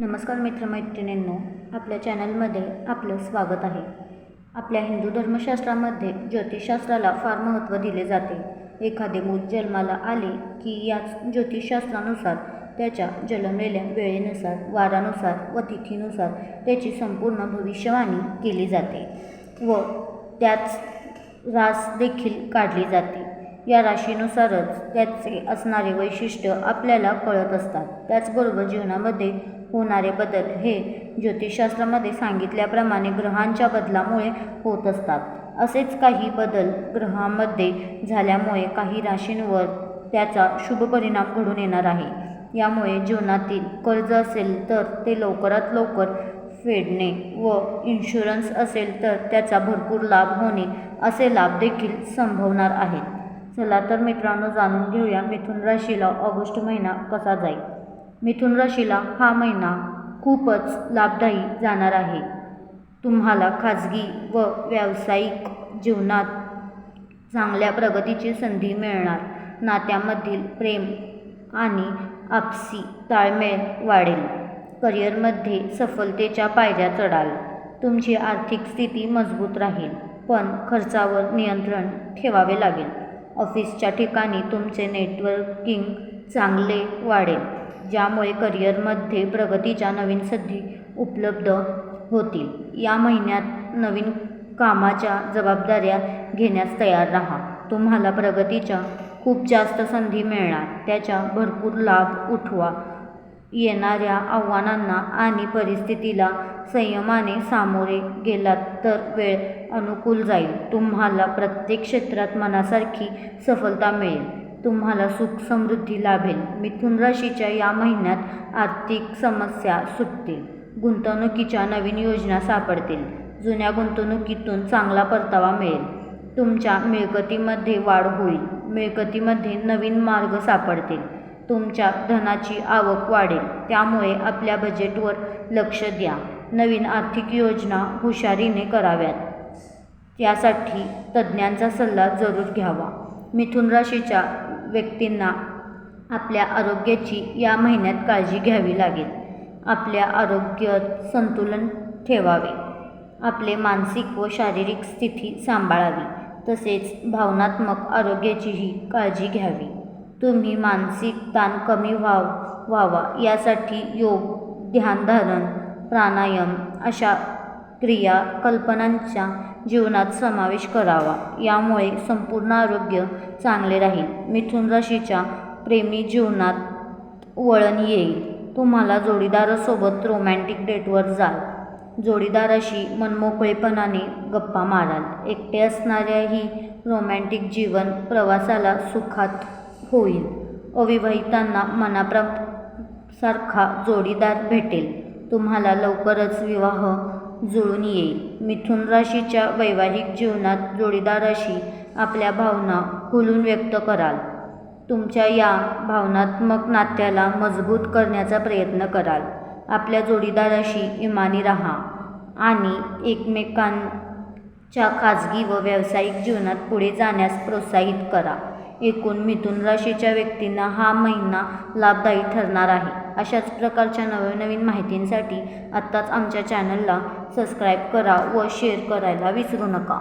नमस्कार मित्रमैत्रिणींनो आपल्या चॅनलमध्ये आपलं स्वागत आहे. आपल्या हिंदू धर्मशास्त्रामध्ये ज्योतिषशास्त्राला फार महत्त्व दिले जाते. एखादे मूल जन्माला आले की याच ज्योतिषशास्त्रानुसार त्याच्या जन्मलेल्या वेळेनुसार वारानुसार व तिथीनुसार त्याची संपूर्ण भविष्यवाणी केली जाते व त्याच रास देखील काढली जाते. या राशीनुसारच त्याचे असणारे वैशिष्ट्य आपल्याला कळत असतात. त्याचबरोबर जीवनामध्ये होणारे बदल हे ज्योतिषशास्त्रामध्ये सांगितल्याप्रमाणे ग्रहांच्या बदलामुळे होत असतात. असेच काही बदल ग्रहामध्ये झाल्यामुळे काही राशींवर त्याचा शुभ परिणाम घडून येणार आहे. यामुळे जीवनातील कर्ज असेल तर ते लवकरात लवकर फेडणे व इन्शुरन्स असेल तर त्याचा भरपूर लाभ होणे असे लाभ देखील संभवणार आहेत. चला तर मित्रांनो जाणून घेऊया मिथुन राशीला ऑगस्ट महिना कसा जाईल. मिथुन राशीला हा महिना खूपच लाभदायी जाणार आहे. तुम्हाला खाजगी व व्यावसायिक जीवनात चांगल्या प्रगतीची संधी मिळणार. नात्यामधील प्रेम आणि आपसी ताळमेळ वाढेल. करिअरमध्ये सफलतेच्या पायऱ्या चढाल. तुमची आर्थिक स्थिती मजबूत राहील पण खर्चावर नियंत्रण ठेवावे लागेल. ऑफिसच्या ठिकाणी तुमचे नेटवर्किंग चांगले वाढेल ज्यामुळे करिअरमध्ये प्रगतीच्या नवीन संधी उपलब्ध होतील. या महिन्यात नवीन कामाच्या जबाबदाऱ्या घेण्यास तयार राहा. तुम्हाला प्रगतीच्या खूप जास्त संधी मिळणार. त्याचा भरपूर लाभ उठवा. येणाऱ्या आव्हानांना आणि परिस्थितीला संयमाने सामोरे गेलात तर वेळ अनुकूल जाईल. तुम्हाला प्रत्येक क्षेत्रात मनासारखी सफलता मिळेल. तुम्हाला सुख समृद्धी लाभेल. मिथुन राशीच्या या महिन्यात आर्थिक समस्या सुटतील. गुंतवणुकीच्या नवीन योजना सापडतील. जुन्या गुंतवणुकीतून चांगला परतावा मिळेल. तुमच्या मिळकतीमध्ये वाढ होईल. मिळकतीमध्ये नवीन मार्ग सापडतील. तुमच्या धनाची आवक वाढेल. त्यामुळे आपल्या बजेटवर लक्ष द्या. नवीन आर्थिक योजना हुशारीने कराव्यात. यासाठी तज्ज्ञांचा सल्ला जरूर घ्यावा. मिथुन राशीच्या व्यक्तींना आपल्या आरोग्याची या महिन्यात काळजी घ्यावी लागेल. आपल्या आरोग्यात संतुलन ठेवावे. आपले मानसिक व शारीरिक स्थिती सांभाळावी. तसेच भावनात्मक आरोग्याचीही काळजी घ्यावी. तुम्ही मानसिक ताण कमी व्हाव व्हावा यासाठी योग ध्यानधारण प्राणायाम अशा क्रिया कल्पनांचा जीवनात समावेश करावा. यामुळे संपूर्ण आरोग्य चांगले राहील. मिथुन राशीच्या प्रेमी जीवनात वळण येईल. तुम्हाला जोडीदारासोबत रोमॅन्टिक डेटवर जाल. जोडीदाराशी मनमोकळेपणाने गप्पा माराल. एकटे असणाऱ्याही रोमॅन्टिक जीवन प्रवासाला सुखात होईल. अविवाहितांना मनाप्रसारखा जोडीदार भेटेल. तुम्हाला लवकरच विवाह जुळून येईल. मिथुन राशीच्या वैवाहिक जीवनात जोडीदाराशी आपल्या भावना खुलून व्यक्त कराल. तुमच्या या भावनात्मक नात्याला मजबूत करण्याचा प्रयत्न कराल. आपल्या जोडीदाराशी इमानी राहा आणि एकमेकांच्या खाजगी व व्यावसायिक जीवनात पुढे जाण्यास प्रोत्साहित करा. एकूण मिथुन राशीच्या व्यक्तींना हा महिना लाभदायी ठरणार आहे. अशाच प्रकारच्या नवनवीन माहितींसाठी आत्ताच आमच्या चॅनलला सबस्क्राईब करा व शेअर करायला विसरू नका.